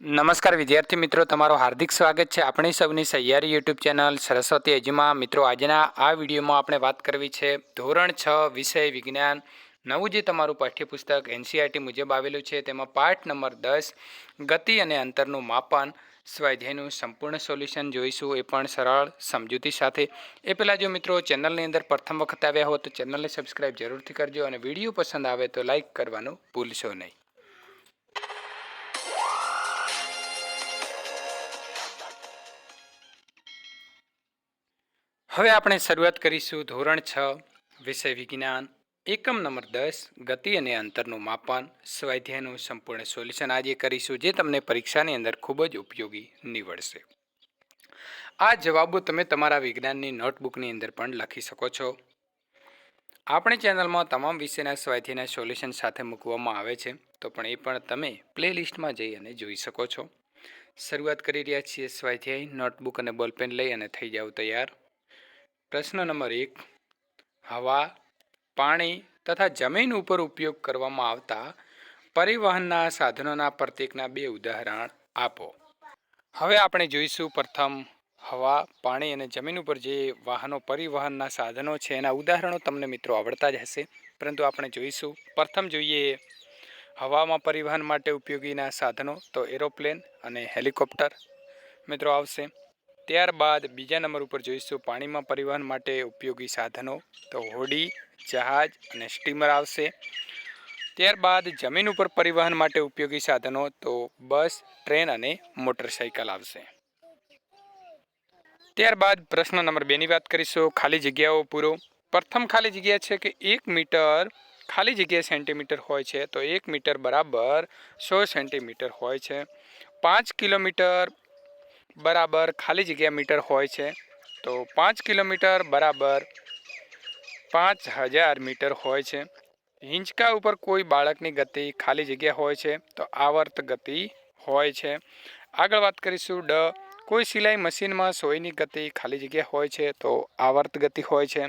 નમસ્કાર વિદ્યાર્થી મિત્રો, તમારો હાર્દિક સ્વાગત છે આપણી સૌની સહિયારી યુટ્યુબ ચેનલ સરસ્વતી અજીમાં. મિત્રો, આજના આ વિડીયોમાં આપણે વાત કરવી છે ધોરણ છ, વિષય વિજ્ઞાન. નવું જે તમારું પાઠ્યપુસ્તક એનસીઆરટી મુજબ આવેલું છે, તેમાં પાઠ નંબર દસ, ગતિ અને અંતરનું માપન, સ્વાધ્યાયનું સંપૂર્ણ સોલ્યુશન જોઈશું, એ પણ સરળ, સમજૂતી સાથે. એ પહેલાં જો મિત્રો ચેનલની અંદર પ્રથમ વખત આવ્યા હો, તો ચેનલને સબસ્ક્રાઇબ જરૂરથી કરજો અને વીડિયો પસંદ આવે તો લાઇક કરવાનું ભૂલશો નહીં. હવે આપણે શરૂઆત કરીશું ધોરણ છ, વિષય વિજ્ઞાન. એકમ નંબર દસ, ગતિ અને અંતરનું માપન. સ્વાધ્યાયનું સંપૂર્ણ સોલ્યુશન આજે કરીશું, જે તમને પરીક્ષાની અંદર ખૂબ જ ઉપયોગી નીવડશે. આ જવાબો તમે તમારા વિજ્ઞાનની નોટબુકની અંદર પણ લખી શકો છો. આપણી ચેનલમાં તમામ વિષયના સ્વાધ્યાયના સોલ્યુશન સાથે મૂકવામાં આવે છે, તો પણ એ પણ તમે પ્લેલિસ્ટમાં જઈ અને જોઈ શકો છો. શરૂઆત કરી રહ્યા છીએ સ્વાધ્યાય, નોટબુક અને બોલપેન લઈ અને થઈ જાવ તૈયાર. પ્રશ્ન નંબર એક, હવા, પાણી તથા જમીન ઉપર ઉપયોગ કરવામાં આવતા પરિવહનના સાધનોના પ્રત્યેકના બે ઉદાહરણ આપો. હવે આપણે જોઈશું પ્રથમ, હવા, પાણી અને જમીન ઉપર જે વાહનો પરિવહનના સાધનો છે એના ઉદાહરણો તમને મિત્રો આવડતા જ હશે. પરંતુ આપણે જોઈશું, પ્રથમ જોઈએ હવામાં પરિવહન માટે ઉપયોગીના સાધનો તો એરોપ્લેન અને હેલિકોપ્ટર મિત્રો આવશે. ત્યારબાદ બીજા નંબર ઉપર જોઈશું પાણીમાં પરિવહન માટે ઉપયોગી સાધનો. તો હોડી, જહાજ અને સ્ટીમર આવશે. ત્યારબાદ જમીન ઉપર પરિવહન માટે ઉપયોગી સાધનો, તો બસ, ટ્રેન અને મોટરસાઇકલ આવશે. ત્યારબાદ પ્રશ્ન નંબર બેની વાત કરીશું, ખાલી જગ્યાઓ પૂરો. પ્રથમ ખાલી જગ્યા છે કે એક મીટર, ખાલી જગ્યા સેન્ટીમીટર હોય છે, તો એક મીટર બરાબર સો સેન્ટીમીટર હોય છે. પાંચ કિલોમીટર બરાબર ખાલી જગ્યા મીટર હોય છે. તો પાંચ કિલોમીટર બરાબર પાંચ હજાર મીટર હોય છે. હિંચકા ઉપર કોઈ બાળકની ગતિ ખાલી જગ્યા હોય છે, તો આવર્ત ગતિ હોય છે. આગળ વાત કરીશું ડ. કોઈ સિલાઈ મશીનમાં સોયની ગતિ ખાલી જગ્યા હોય છે, તો આવર્ત ગતિ હોય છે.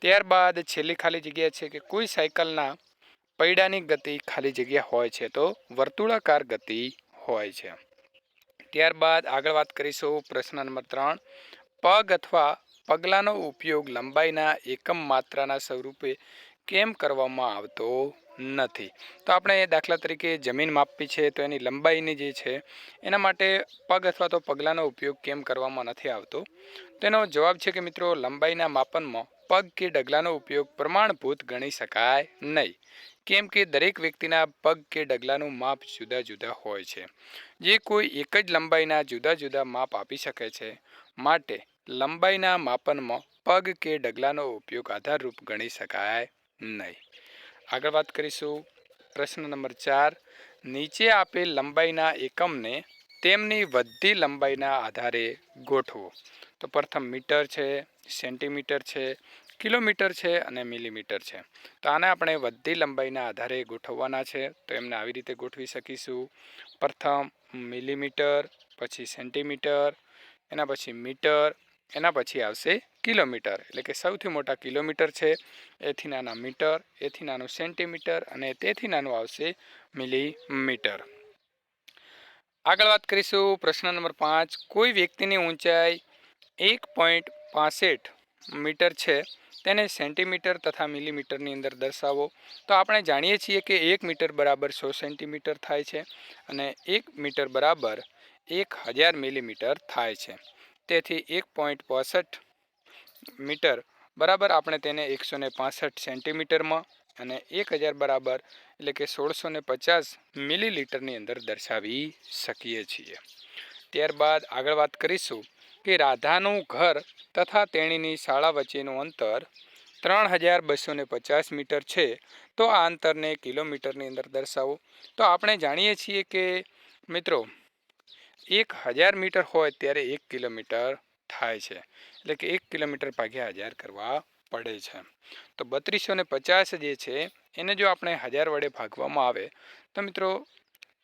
ત્યારબાદ છેલ્લી ખાલી જગ્યા છે કે કોઈ સાયકલના પૈડાની ગતિ ખાલી જગ્યા હોય છે, તો વર્તુળાકાર ગતિ હોય છે. ત્યારબાદ આગળ વાત કરીશું પ્રશ્ન નંબર ત્રણ. પગ અથવા પગલાંનો ઉપયોગ લંબાઈના એકમ માત્રાના સ્વરૂપે કેમ કરવામાં આવતો નથી? તો આપણે દાખલા તરીકે જમીન માપવી છે તો એની લંબાઈની જે છે, એના માટે પગ અથવા તો પગલાંનો ઉપયોગ કેમ કરવામાં નથી આવતો? તેનો જવાબ છે કે મિત્રો, લંબાઈના માપનમાં પગ કે ડગલાનો ઉપયોગ પ્રમાણભૂત ગણી શકાય નહીં. કેમ કે દરેક વ્યક્તિના પગ કે ડગલાનું માપ જુદા જુદા હોય છે. જે કોઈ એક જ લંબાઈના જુદા જુદા માપ આપી શકે છે. માટે લંબાઈના માપનમાં પગ કે ડગલાનો ઉપયોગ આધારરૂપ ગણી શકાય નહીં. આગળ વાત કરીશું પ્રશ્ન નંબર ચાર. નીચે આપેલ લંબાઈના એકમને તેમની વધતી લંબાઈના આધારે ગોઠવો. તો પ્રથમ મીટર છે, સેન્ટીમીટર છે કિલોમીટર છે અને મિલીમીટર છે. તો આને આપણે વધતી લંબાઈના આધારે ગોઠવવાના છે. તો એમને આવી રીતે ગોઠવી શકીશું. પ્રથમ મિલીમીટર, પછી સેન્ટીમીટર, એના પછી મીટર, એના પછી આવશે કિલોમીટર. એટલે કે સૌથી મોટા કિલોમીટર છે. એથી નાના મીટર, એથી નાનું સેન્ટીમીટર અને તેથી નાનું આવશે મિલીમીટર. આગળ વાત કરીશું પ્રશ્ન નંબર પાંચ. કોઈ વ્યક્તિની ઊંચાઈ એક પોઈન્ટ પાસઠ મીટર છે. તેને સેન્ટીમીટર તથા મિલીમીટરની અંદર દર્શાવો. તો આપણે જાણીએ છીએ કે એક મીટર બરાબર સો સેન્ટીમીટર થાય છે અને એક મીટર બરાબર એક હજાર મિલીમીટર થાય છે. તેથી એક પોઈન્ટ પોસઠ મીટર બરાબર આપણે તેને એકસો ને પાસઠ સેન્ટીમીટરમાં અને એક હજાર બરાબર એટલે કે સોળસો ને પચાસ મિલીલીટરની અંદર દર્શાવી શકીએ છીએ. ત્યારબાદ આગળ વાત કરીશું કે રાધાનું ઘર તથા તેણીની શાળા વચ્ચેનું અંતર ત્રણ હજાર બસો ને પચાસ મીટર છે. તો આ અંતરને કિલોમીટરની અંદર દર્શાવો. તો આપણે જાણીએ છીએ કે મિત્રો, એક હજાર મીટર હોય ત્યારે એક કિલોમીટર થાય છે. એટલે કે એક કિલોમીટર ભાગ્યા હજાર કરવા પડે છે. તો બત્રીસો પચાસ જે છે, એને જો આપણે હજાર વડે ભાગવામાં આવે, તો મિત્રો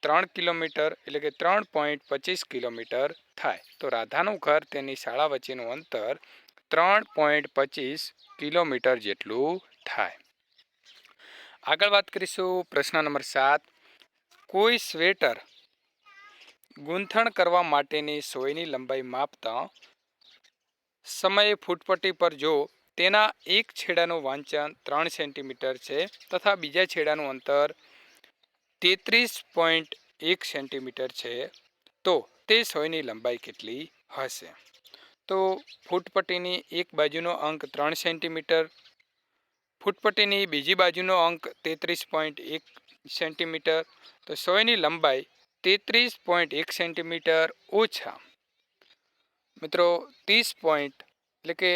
ત્રણ કિલોમીટર એટલે કે ત્રણ પોઈન્ટ પચીસ કિલોમીટર થાય. તો રાધાનું ઘર તેની શાળા વચ્ચેનું અંતર ત્રણ પોઈન્ટ પચીસ કિલોમીટર જેટલું થાય. આગળ વાત કરીશું પ્રશ્ન નંબર સાત. કોઈ સ્વેટર ગૂંથણ કરવા માટેની સોયની લંબાઈ માપતા સમયે ફૂટપટ્ટી પર જો તેના એક છેડાનું વાંચન ત્રણ સેન્ટીમીટર છે તથા બીજા છેડાનું અંતર તેત્રીસ પોઈન્ટ એક સેન્ટીમીટર છે, તો તે સોયની લંબાઈ કેટલી હશે? તો ફૂટપટ્ટીની એક બાજુનો અંક ત્રણ સેન્ટીમીટર, ફૂટપટ્ટીની બીજી બાજુનો અંક તેત્રીસ પોઈન્ટ એક સેન્ટીમીટર, તો સોયની લંબાઈ તેત્રીસ પોઈન્ટ એક સેન્ટીમીટર ઓછા. મિત્રો, ત્રીસ પોઈન્ટ એટલે કે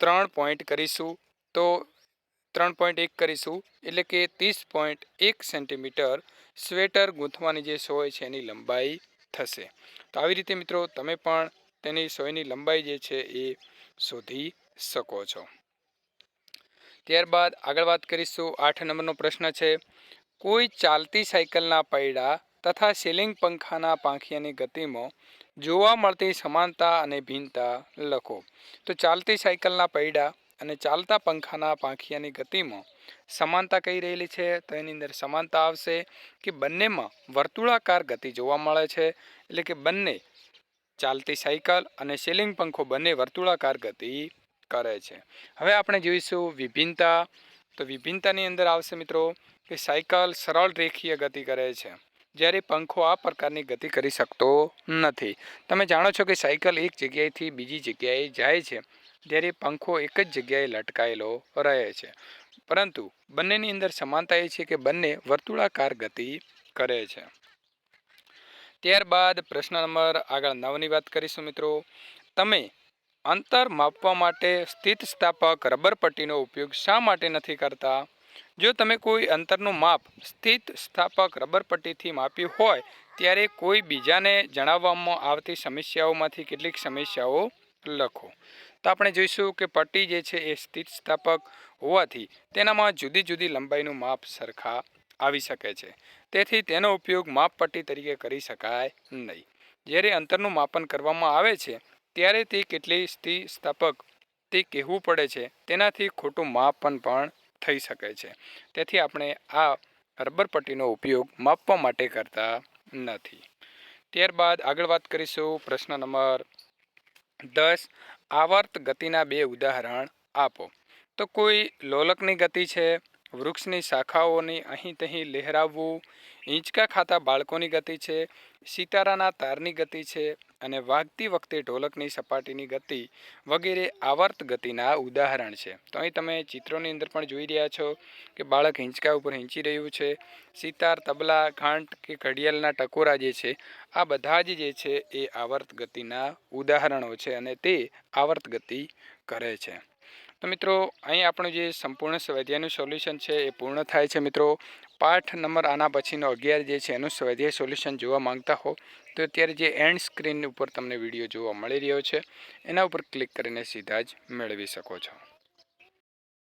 ત્રણ પોઈન્ટ કરીશું, તો ત્રણ પોઈન્ટ એક કરીશું, એટલે કે ત્રીસ પોઈન્ટ એક સેન્ટીમીટર સ્વેટર ગૂંથવાની જે સોય છે એની લંબાઈ થશે. તો આવી રીતે મિત્રો તમે પણ તેની સોયની લંબાઈ જે છે એ શોધી શકો છો. ત્યારબાદ આગળ વાત કરીશું, આઠ નંબરનો પ્રશ્ન છે, કોઈ ચાલતી સાયકલના પૈડા તથા સીલિંગ પંખાના પાંખિયાની ગતિમાં જોવા મળતી સમાનતા અને ભિન્નતા લખો. તો ચાલતી સાયકલના પૈડા અને ચાલતા પંખાના પાંખિયાની ગતિમાં સમાનતા કહી રહેલી છે. તો એની અંદર સમાનતા આવશે કે બંનેમાં વર્તુળાકાર ગતિ જોવા મળે છે. એટલે કે બંને ચાલતી સાયકલ અને સેલિંગ પંખો બંને વર્તુળાકાર ગતિ કરે છે. હવે આપણે જોઈશું વિભિન્નતા. તો વિભિન્નતાની અંદર આવશે મિત્રો કે સાયકલ સરળ રેખીય ગતિ કરે છે. જ્યારે પંખો આ પ્રકારની ગતિ કરી શકતો નથી. તમે જાણો છો કે સાયકલ એક જગ્યાએથી બીજી જગ્યાએ જાય છે, જ્યારે પંખો એક જ જગ્યાએ લટકાયેલો રહે છે. પરંતુ બંનેની અંદર સમાનતા એ છે કે બંને વર્તુળાકાર ગતિ કરે છે. ત્યારબાદ પ્રશ્ન નંબર આગળ નવની વાત કરીશું મિત્રો. તમે અંતર માપવા માટે સ્થિત સ્થાપક રબર પટ્ટીનો ઉપયોગ શા માટે નથી કરતા? જો તમે કોઈ અંતરનું માપ સ્થિત સ્થાપક રબર પટ્ટીથી માપ્યું હોય, ત્યારે કોઈ બીજાને જણાવવામાં આવતી સમસ્યાઓમાંથી કેટલીક સમસ્યાઓ લખો. તો આપણે જોઈશું કે પટ્ટી જે છે એ સ્થિત સ્થાપક હોવાથી તેનામાં જુદી જુદી લંબાઈનું માપ સરખા આવી શકે છે. તેથી તેનો ઉપયોગ માપપટ્ટી તરીકે કરી શકાય નહીં. જ્યારે અંતરનું માપન કરવામાં આવે છે, ત્યારે તે કેટલી સ્થિર સ્થાપક તે કહેવું પડે છે. તેનાથી ખોટું માપન પણ થઈ શકે છે. તેથી આપણે આ રબર પટ્ટીનો ઉપયોગ માપવા માટે કરતા નથી. ત્યારબાદ આગળ વાત કરીશું પ્રશ્ન નંબર દસ, આવર્ત ગતિના બે ઉદાહરણ આપો. તો કોઈ લોલકની ગતિ છે? વૃક્ષની શાખાઓની અહીં તહીં લહેરાવવું હિંચકા ખાતા બાળકોની ગતિ છે, સિતારાના તારની ગતિ છે અને વાગતી વખતે ઢોલકની સપાટીની ગતિ વગેરે આવર્ત ગતિના ઉદાહરણ છે. તો અહીં તમે ચિત્રોની અંદર પણ જોઈ રહ્યા છો કે બાળક હિંચકા ઉપર હિંચી રહ્યું છે, સિતાર, તબલા, ઘાંટ કે ઘડિયાળના ટકોરા જે છે, આ બધા જ જે છે એ આવર્ત ગતિના ઉદાહરણો છે અને તે આવર્ત ગતિ કરે છે. તો મિત્રો, અહીં આપણું જે સંપૂર્ણ સ્વાધ્યાયનું સોલ્યુશન છે એ પૂર્ણ થાય છે મિત્રો. પાઠ નંબર આના પછીનો અગિયાર જે છે એનું સ્વાધ્યાય સોલ્યુશન જોવા માંગતા હો, તો અત્યારે જે એન્ડ સ્ક્રીન ઉપર તમને વીડિયો જોવા મળી રહ્યો છે, એના ઉપર ક્લિક કરીને સીધા જ મેળવી શકો છો.